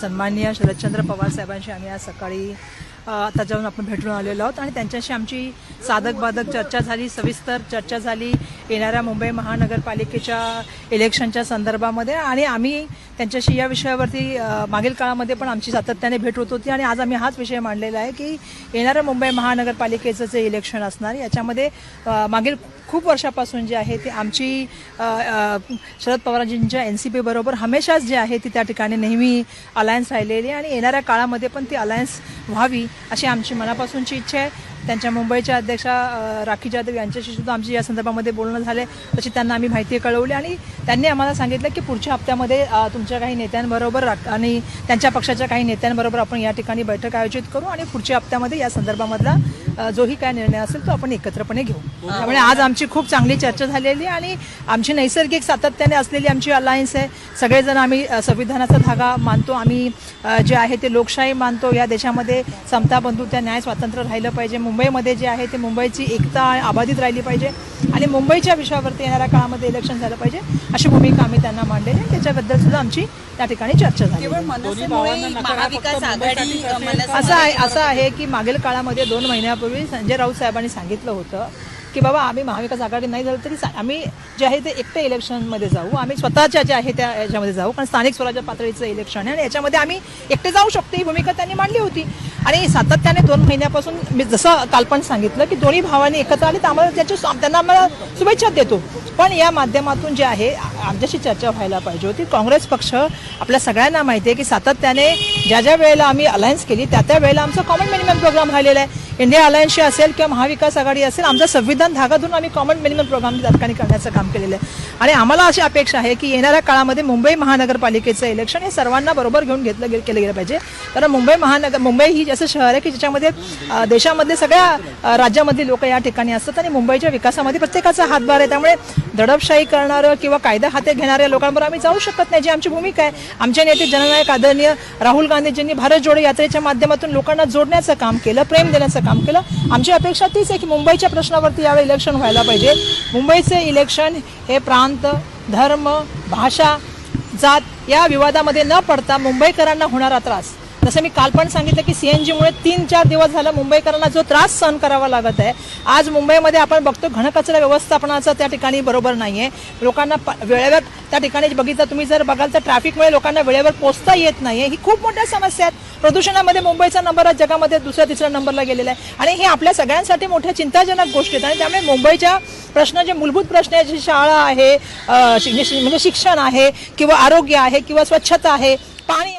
सन्माननीय शरदचंद्र पवार साहेबांशी आम्ही आज सकाळी आता जाऊन आपण भेटून आलेलो आहोत. आणि त्यांच्याशी आमची साधक बाधक चर्चा झाली सविस्तर चर्चा झाली. येणाऱ्या मुंबई महानगरपालिकेच्या इलेक्शनच्या संदर्भामध्ये आणि आम्ही त्यांच्याशी या विषयावरती मागील काळामध्ये पण आमची सातत्याने भेट होत होती आणि आज आम्ही हाच विषय मांडलेला आहे की येणाऱ्या मुंबई महानगरपालिकेचं जे इलेक्शन असणार याच्यामध्ये मागील खूप वर्षापासून जे आहे ते आमची शरद पवारजींच्या एन सी पीबरोबर हमेशाच जे आहे ती त्या ठिकाणी नेहमी अलायन्स राहिलेली आणि येणाऱ्या काळामध्ये पण ती अलायन्स व्हावी अशी आमची मनापासूनची इच्छा आहे. त्यांच्या मुंबईच्या अध्यक्षा राखी जाधव यांच्याशी सुद्धा आमची या संदर्भामध्ये बोलणं झाले. तशी त्यांना आम्ही माहिती कळवली आणि त्यांनी आम्हाला सांगितलं की पुढच्या हप्त्यामध्ये तुमच्या काही नेत्यांबरोबर आणि त्यांच्या पक्षाच्या काही नेत्यांबरोबर आपण या ठिकाणी बैठक आयोजित करू आणि पुढच्या हप्त्यामध्ये या संदर्भामधला जोही काय निर्णय असेल तो आपण एकत्रपणे घेऊ. त्यामुळे आज आमची खूप चांगली चर्चा झालेली आहे आणि आमची नैसर्गिक सातत्याने असलेली आमची अलायन्स आहे. सगळेजण आम्ही संविधानाचा धागा मानतो. आम्ही जे आहे ते लोकशाही मानतो. या देशामध्ये समता बंधुत्या न्याय स्वातंत्र्य राहिलं पाहिजे. मुंबईमध्ये जे आहे ते मुंबईची एकता अबाधित राहिली पाहिजे. आणि मुंबईच्या विषयावरती येणाऱ्या काळामध्ये इलेक्शन झालं पाहिजे. अशी भूमिका आम्ही त्यांना मांडलेली आहे. त्याच्याबद्दल सुद्धा आमची त्या ठिकाणी चर्चा झाली. केवळ मनसेमुळे महाविकास आघाडी अ, मनसे असं आहे असं आहे की मागील काळामध्ये दोन महिन्यापूर्वी संजय राऊत साहेबांनी सांगितलं होतं की बाबा आम्ही महाविकास आघाडी नाही झालं तरी सा- आम्ही जे आहे ते एकट्या इलेक्शनमध्ये जाऊ. आम्ही स्वतःच्या जे आहे त्या याच्यामध्ये जाऊ. कारण स्थानिक स्वराज्य पातळीचं इलेक्शन आहे आणि याच्यामध्ये आम्ही एकटे जाऊ शकतो. ही भूमिका त्यांनी मांडली होती. आणि सातत्याने दोन महिन्यापासून मी जसं कालपण सांगितलं की दोन्ही भावांनी एकत्र आले तर आम्हाला त्याची त्यांना आम्हाला शुभेच्छा देतो. पण या माध्यमातून जे आहे आमच्याशी चर्चा व्हायला पाहिजे होती. काँग्रेस पक्ष आपल्या सगळ्यांना माहिती आहे की सातत्याने ज्या ज्या वेळेला आम्ही अलायन्स केली त्या त्या वेळेला आमचा कॉमन मिनिमम प्रोग्राम राहिलेला आहे. इंडिया अलायन्सची असेल किंवा महाविकास आघाडी असेल आमचं संविधान धागा धरून आम्ही कॉमन मिनिमम प्रोग्राम त्या ठिकाणी करण्याचं काम केलेलं आहे. आणि आम्हाला अशी अपेक्षा आहे की येणाऱ्या काळामध्ये मुंबई महानगरपालिकेचं इलेक्शन हे सर्वांना बरोबर घेऊन घेतलं गे- केलं गेलं पाहिजे. कारण मुंबई महानगर मुंबई ही असं शहर आहे की ज्याच्यामध्ये देशामधले सगळ्या राज्यामधली लोक या ठिकाणी असतात आणि मुंबईच्या विकासामध्ये प्रत्येकाचा हातभार आहे. त्यामुळे दडपशाही करणारं किंवा कायदा हाते घेणाऱ्या लोकांवर आम्ही जाऊ शकत नाही जी आमची भूमिका आहे. आमच्या नेते जननायक आदरणीय राहुल गांधीजींनी भारत जोडो यात्रेच्या माध्यमातून लोकांना जोडण्याचं काम केलं प्रेम देण्याचं काम केलं. आमची अपेक्षा तीच आहे की मुंबईच्या प्रश्नावरती यावेळी इलेक्शन व्हायला पाहिजे. मुंबईचे इलेक्शन हे प्रांत धर्म भाषा जात या विवादामध्ये न पडता मुंबईकरांना होणारा त्रास. जसं मी काल पण सांगितलं की सी एन जीमुळे तीन चार दिवस झालं मुंबईकरांना जो त्रास सहन करावा लागत आहे. आज मुंबईमध्ये आपण बघतो घनकचरा व्यवस्थापनाचं त्या ठिकाणी बरोबर नाही आहे लोकांना प- वेळेवर त्या ठिकाणी बघितलं तुम्ही जर बघाल तर ट्रॅफिकमुळे लोकांना वेळेवर पोचता येत नाही ही खूप मोठ्या समस्या आहेत. प्रदूषणामध्ये मुंबईचा नंबर आज जगामध्ये दुसऱ्या तिसऱ्या नंबरला गेलेला आहे. आणि हे आपल्या सगळ्यांसाठी मोठ्या चिंताजनक गोष्टी आहेत. आणि त्यामुळे मुंबईच्या प्रश्न जे मूलभूत प्रश्न आहे जी शाळा आहे म्हणजे शि- म्हणजे शिक्षण आहे किंवा आरोग्य आहे किंवा स्वच्छता आहे पाणी